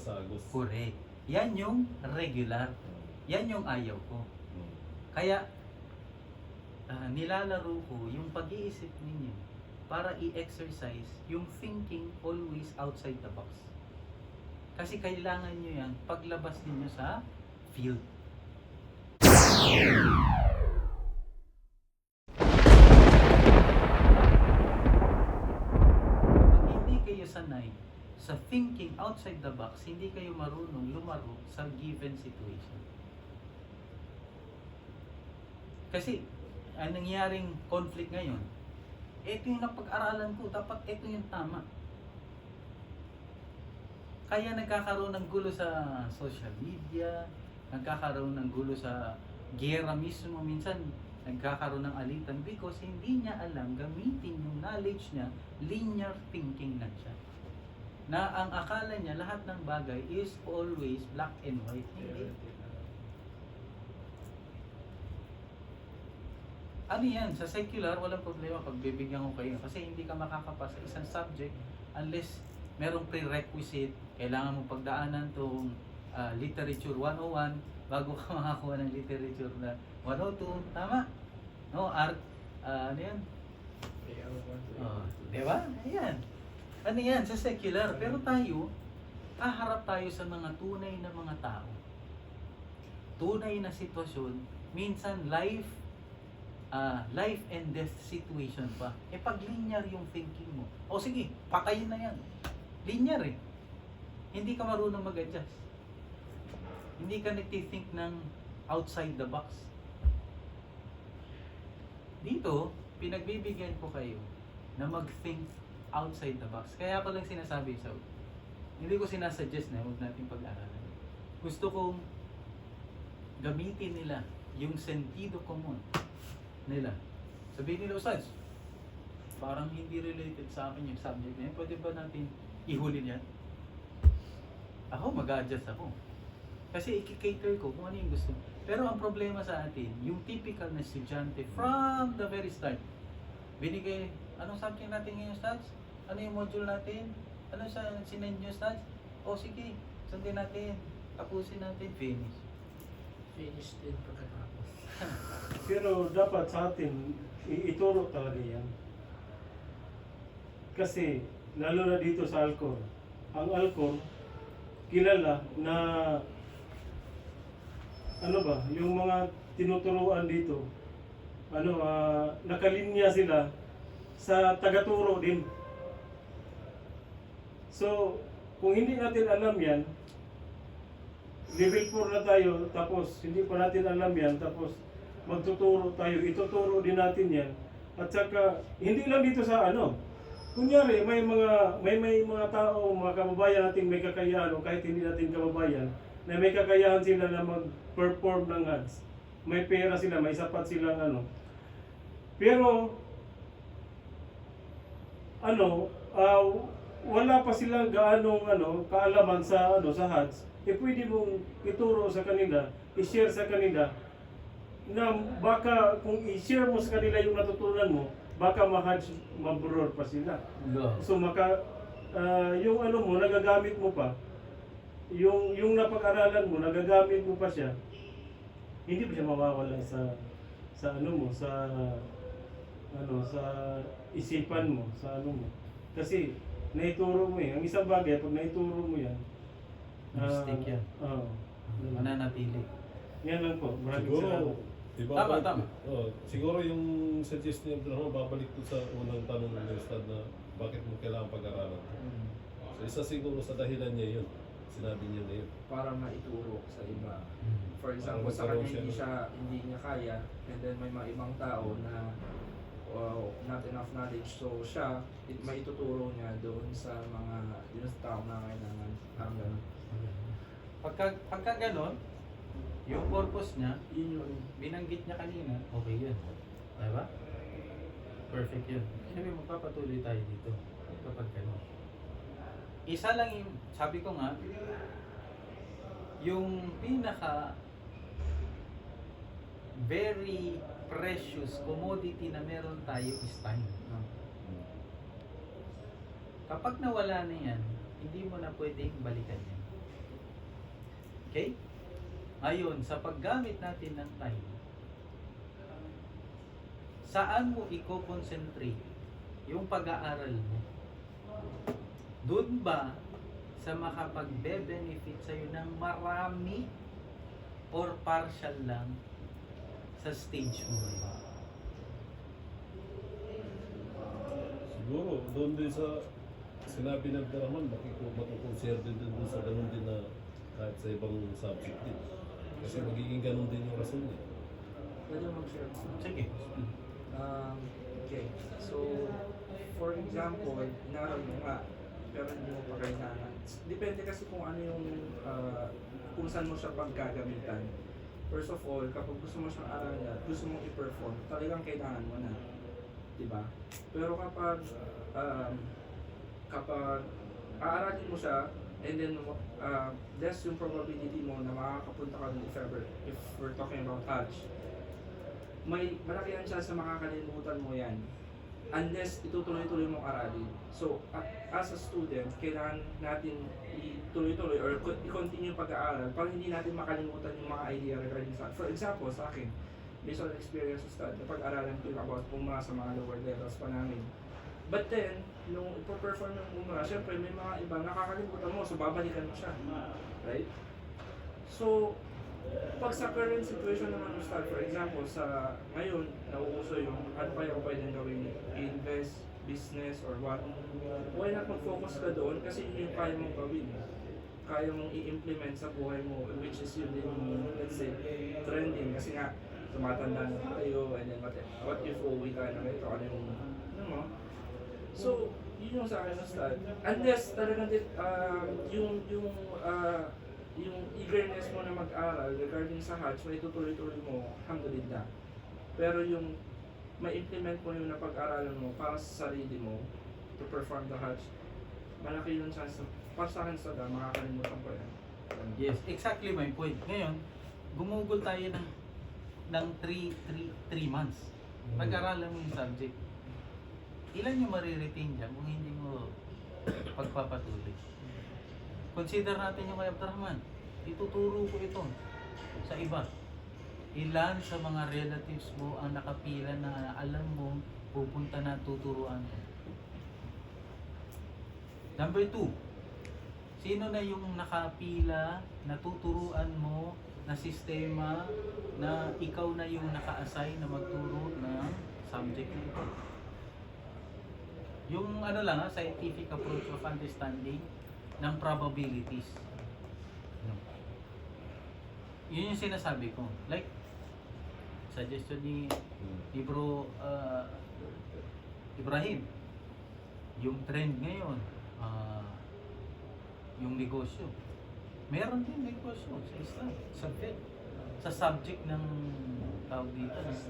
kasagos. Correct. Yan yung regular. Yan yung ayaw ko. Mm. Kaya, ah, nilalaro ko yung pag-iisip ninyo para i-exercise yung thinking always outside the box. Kasi kailangan nyo yan paglabas ninyo sa field. Pag hindi kayo sanay sa thinking outside the box, hindi kayo marunong lumaro sa given situation. Kasi, ang nangyaring conflict ngayon, ito yung napag-aralan ko, dapat ito yung tama. Kaya nagkakaroon ng gulo sa social media, nagkakaroon ng gulo sa gera mismo, minsan nagkakaroon ng alitan because hindi niya alam gamitin yung knowledge niya, linear thinking na siya. Na ang akala niya lahat ng bagay is always black and white. Hindi. Ano yan? Sa secular, walang problema pag bibigyan ko kayo. Kasi hindi ka makakapasa sa isang subject unless merong prerequisite. Kailangan mo pagdaanan tong ah, literature 101 bago ka makakuha ng literature na 102. Tama? No, art. ah, ano yan? Oh, di ba? Ayan. Ano yan? Sa secular. Pero tayo, kaharap tayo sa mga tunay na mga tao. Tunay na sitwasyon. Minsan, life ah, life and death situation pa. Eh pag linear yung thinking mo, o sige, patayin na yan. Linear eh. Hindi ka marunong mag-adjust. Hindi ka nagtithink ng outside the box. Dito, pinagbibigyan ko kayo na mag-think outside the box. Kaya ko lang sinasabi sa hindi ko sinasuggest na huwag natin pag-aralan. Gusto kong gamitin nila yung sentido común nila. Sabihin nila, Ustads, parang hindi related sa akin yung subject na yun. Pwede ba natin ihuli yan? Ako, mag-adjust ako. Kasi i-cater ko kung ano yung gusto. Pero ang problema sa atin, yung typical na estudyante from the very start, binigay, anong subject natin ngayon, Stats? Ano yung module natin? Ano sa sinend nyo, Stats? O sige, sundin natin. Tapusin natin, finish. Finish din pagkatapos. Pero dapat sa atin, ituro talaga yan. Kasi, lalo na dito sa Alcor, ang Alcor, kilala na, ano ba, yung mga tinuturuan dito, ano, ah, nakalinya sila sa tagaturo din. So, kung hindi natin alam yan, level 4 na tayo, tapos hindi pa natin alam yan, tapos magtuturo tayo, ituturo din natin yan. At saka, hindi lang dito sa ano, kunyari, may mga, may, may mga tao, mga kababayan natin may kakayahan, o kahit hindi natin kababayan, na may kakayahan sila na mag-perform ng ads. May pera sila, may sapat silang ano. Pero, ano, ah, wala pa silang gaanong ano, kaalaman sa ano sa HUDs, eh pwede mong ituro sa kanila, i-share sa kanila na baka kung i-share mo sa kanila yung natutunan mo, baka ma-HUDs mabror pa sila. So maka ah, yung ano mo nagagamit mo pa yung yung napag-aralan mo nagagamit mo pa siya hindi pa siya mawawala sa sa ano mo sa ano sa isipan mo sa ano mo kasi naituro mo eh ang isang bagay pag naituro mo yan ah, Mistake yan. oo Mananatili. yan lang po maraming Siguro, salamat diba, Tama, tama. Oh, siguro yung suggest ni Abdulrahman, babalik ko sa unang tanong ni Ustad na bakit mo kailangan pag-aralan. So, isa siguro sa dahilan niya yun. Sinabi niya na yun. Para maituro sa iba. Hmm. For example, sa magkaroon kanya hindi siya siya hindi niya kaya and then may mga ibang tao na wow, not enough knowledge. So siya, it, maituturo niya doon sa mga yun sa tao na kailangan. Parang ganun. Pagka, pagka ganon, yung purpose niya, Yun yung binanggit niya kanina, okay yun. Diba? Perfect yun. Siyempre magpapatuloy tayo dito kapag ganon. Isa lang yung, sabi ko nga, yung pinaka very precious commodity na meron tayo is time. Kapag nawala na yan, hindi mo na pwedeng balikan yan. Okay? Ngayon, sa paggamit natin ng time, saan mo i-concentrate yung pag-aaral mo? Doon ba sa makapagbe-benefit sa'yo ng marami or partial lang sa stage mo ngayon? Siguro, doon din sa sinabi ng Abdurrahman, makiku- matukonsider din din doon sa ganun din na kahit sa ibang subject din. Kasi magiging ganun din yung rason niya. Pwede mag-share. Sige. Um, okay. So, for example, inaral mo nga, pero hindi mo pa kailangan. Depende kasi kung ano yung, uh, kung saan mo siya pagkagamitan. First of all, kapag gusto mo siyang aralin at gusto mong i-perform, talagang kailangan mo na. Diba? Pero kapag, um, kapag aaralin mo siya, and then uh, less yung probability mo na makakapunta ka dun if ever, if we're talking about touch, may malaki ang chance na makakalimutan mo yan unless itutuloy-tuloy mong aralin. So, as a student, kailangan natin ituloy-tuloy or co- i-continue pag-aaral para hindi natin makalimutan yung mga idea regarding sa For example, sa akin, based on experience sa stud, napag-aralan ko yung about puma sa mga lower levels pa namin. But then, nung ipo-perform yung puma, syempre may mga iba nakakalimutan mo, so babalikan mo siya. Right? So, pag sa current situation naman start, for example, sa ngayon, nauuso yung ano kaya ko pwedeng gawin, invest, business, or what, why not mag-focus ka doon kasi yun yung kaya mong gawin. Kaya mong i-implement sa buhay mo, which is yun din yung, let's say, trending. Kasi nga, tumatanda na tayo, and then what, what if uuwi tayo na ito, ano yung, ano mo? So, yun yung sa akin na start. Unless talagang ah, yung, yung, ah, yung eagerness mo na mag-aral regarding sa Hajj, may tutuloy-tuloy mo, alhamdulillah. Pero yung ma-implement mo yung napag-aralan mo para sa sarili mo to perform the Hajj, malaki yung chance na, para sa da, makakalimutan ko yan. Yes, exactly my point. Ngayon, gumugol tayo ng ng 3 3 months. Pag-aralan mo yung subject. Ilan yung mariretain dyan kung hindi mo pagpapatuloy? Consider natin yung kay Abdurrahman. Ituturo ko ito sa iba. Ilan sa mga relatives mo ang nakapila na alam mo pupunta na tuturuan mo? Number two, sino na yung nakapila na tuturuan mo na sistema na ikaw na yung naka-assign na magturo ng subject na ito? Yung ano lang ha, scientific approach of understanding ng probabilities. Yun yung sinasabi ko. Like, suggestion ni, ni bro uh, Ibrahim, yung trend ngayon, ah, yung negosyo. Meron din negosyo sa Islam, sa Fed, sa subject ng tawag dito, ng,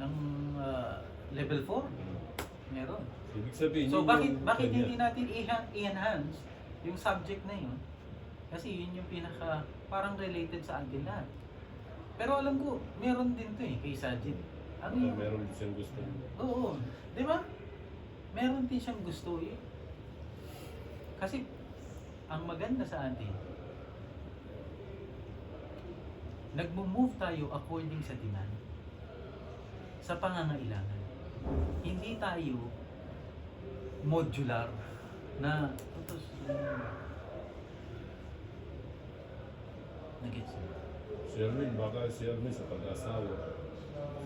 ng ah, level 4. Meron. Ibig sabihin, So yun bakit yung bakit hindi natin i- i-enhance yung subject na yun? Kasi yun yung pinaka parang related sa atin lahat. Pero alam ko, meron din to eh kay Sajid. Ano Ah, yung meron din siyang gusto. Oo, 'di ba? Meron din siyang gusto eh. Kasi ang maganda sa atin, nagmo-move tayo according sa demand. Sa pangangailangan. Hindi tayo modular na tapos Nagets mo? Si Erwin, baka si Erwin sa pag-asawa.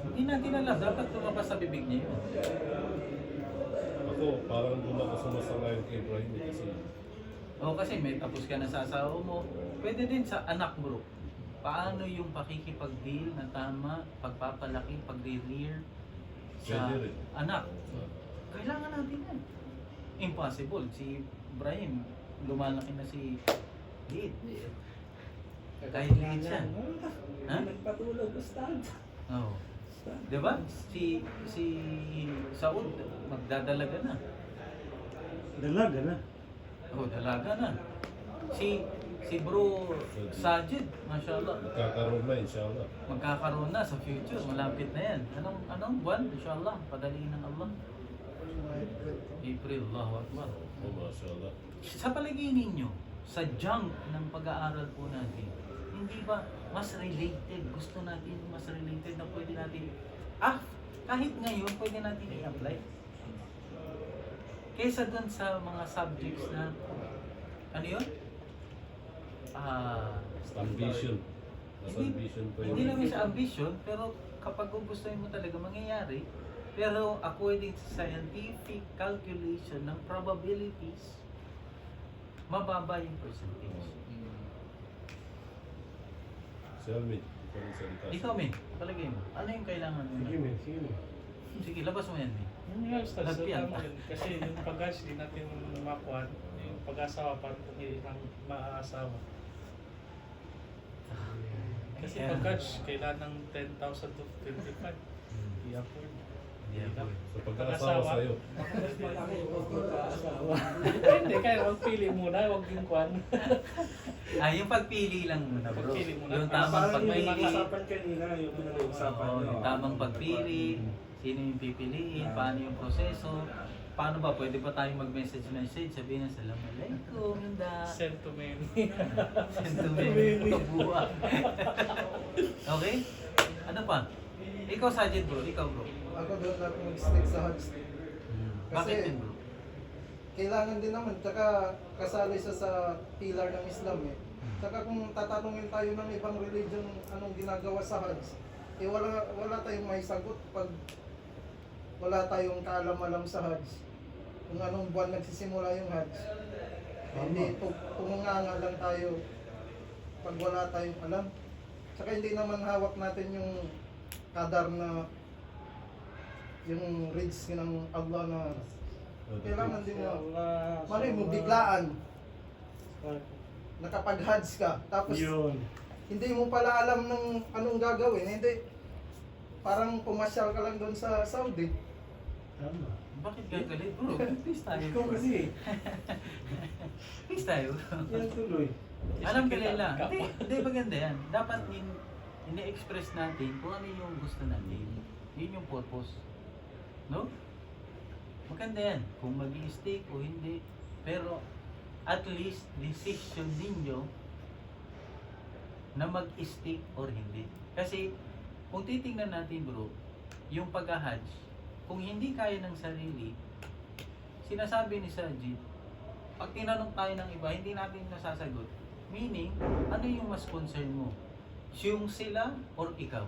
Hindi natin alam, dapat lumabas sa bibig niya yun. Ako, parang doon ako sumasalayan kay Ibrahim eh, kasi Oo, kasi may tapos ka na sa asawa mo. Pwede din sa anak mo. Paano yung pakikipag-deal na tama, pagpapalaki, pag-rear sa Pwede rin. anak? Kailangan natin yan. Impossible. Si Ibrahim, lumalaki na si Liit. Kahit liit siya. Ha? Nagpatulog, Ustad. Oo. Di ba? Si, si Saud, magdadalaga na. Dalaga na. Oh, dalaga na. Si si bro Sajid, mashallah. magkakaroon na inshallah. Magkakaroon na sa future, malapit na yan. Anong anong buwan? Inshallah, padaliin ng Allah. April, Allahu Akbar. Oh, mashallah. Sa palagay ninyo, sa junk ng pag-aaral po natin, hindi ba mas related? Gusto natin mas related na pwede natin, ah, kahit ngayon, pwede natin i-apply. Kaysa dun sa mga subjects na, ano yun? Ah, Ambition. Mas Hindi- ambition pa hindi naman sa ambition, pero kapag gugustuhin mo talaga mangyayari, pero according sa scientific calculation ng probabilities, mababa yung percentage. Si Alvin, ikaw ang salita. Ikaw, men, palagay mo, ano yung kailangan mo? Sige, men. Sige, men. Sige, labas mo yan, men. Yung nga, tama yun. Kasi yung pag-gas, di natin makuhan. Yung pag-asawa, parang kung hindi nang maaasawa. Kasi Ayan. pag-gas, kailangan ng 10,000 to 25. Hindi ako. Sa pagkakasawa sa'yo. Malaki yung pagkaasawa. Hindi, kaya magpili muna, huwag yung kwan. Ah, yung pagpili lang muna, bro. Pagpili muna. Yung tamang parang yung pagpili. pinag-usapan kanina, yung pinag-usapan Oo, nyo. yung tamang pagpili, sino yung pipiliin, paano yung proseso, paano ba, pwede ba tayong mag-message message, sabihin na Assalamualaikum, yung da, Send to many. sentiment, kabuuan. okay? Ano pa? Ikaw, Sajid bro, ikaw bro. Ako doon ako mag-stick sa Hajj. Bakit yun bro? Kailangan din naman, tsaka kasali siya sa pilar ng Islam eh. Tsaka kung tatanungin tayo ng ibang religion anong ginagawa sa Hajj, eh wala, wala tayong may sagot pag wala tayong kaalam-alam sa Hajj. Kung anong buwan nagsisimula yung Hajj. Hindi, tu- tumunganga lang tayo pag wala tayong alam. Tsaka hindi naman hawak natin yung kadar na yung reads ng Allah na kailangan din mo Malay mo, biglaan, nakapag-Hajj ka, tapos Yun. hindi mo pala alam ng anong gagawin, hindi. Parang pumasyal ka lang doon sa Saudi. Tama. Bakit gagalit bro? Please tayo Ikaw bro. kasi, Please tayo bro. yan tuloy. Alam ka nila. Hindi, maganda yan. Dapat in, ini-express natin kung ano yung gusto natin. Yun yung purpose. No? Maganda yan. Kung mag stick o hindi. Pero at least decision ninyo na mag-stick or hindi. Kasi kung titingnan natin bro, yung pag-hajj, kung hindi kaya ng sarili, sinasabi ni Sajid, pag tinanong tayo ng iba, hindi natin nasasagot. Meaning, ano yung mas concern mo? Yung sila or ikaw?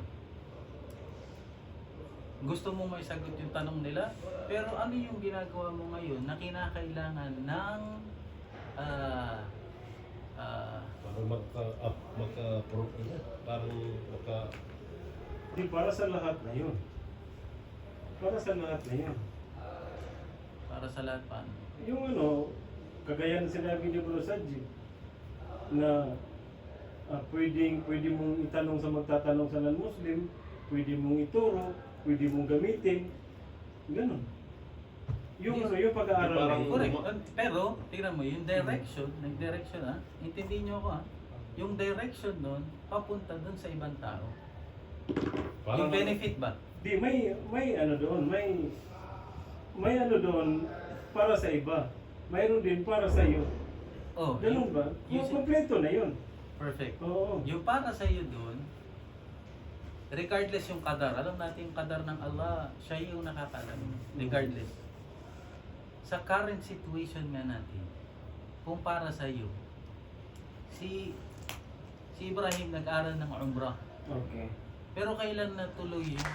Gusto mo may sagot yung tanong nila, pero ano yung ginagawa mo ngayon na kinakailangan ng ah ah, Parang magka, up, magka, pro, parang magka, Di para sa lahat na yun. Para sa lahat na yun. para sa lahat paano? Yung ano, kagaya ng sinabi ni Bro Sadji, na ah, pwedeng, pwede mong itanong sa magtatanong sa non-Muslim, pwede mong ituro, pwede mong gamitin, ganun. Yung ano, yung pag-aaral na yun. Correct. Pero, tingnan mo, yung direction, nag-direction ha, intindihin nyo ako ha, yung direction nun, papunta dun sa ibang tao. parang, yung benefit ba? Di, may, may ano doon, may, may ano doon para sa iba. Mayroon din para sa iyo. Oh, Ganun ba? yung- kompleto na yun. Perfect. Oo. Yung para sa iyo doon, regardless yung kadar, alam natin yung kadar ng Allah, siya yung nakakalam. Regardless. Sa current situation nga natin, kung para sa iyo, si si Ibrahim nag-aral ng umrah. Okay. Pero kailan natuloy yung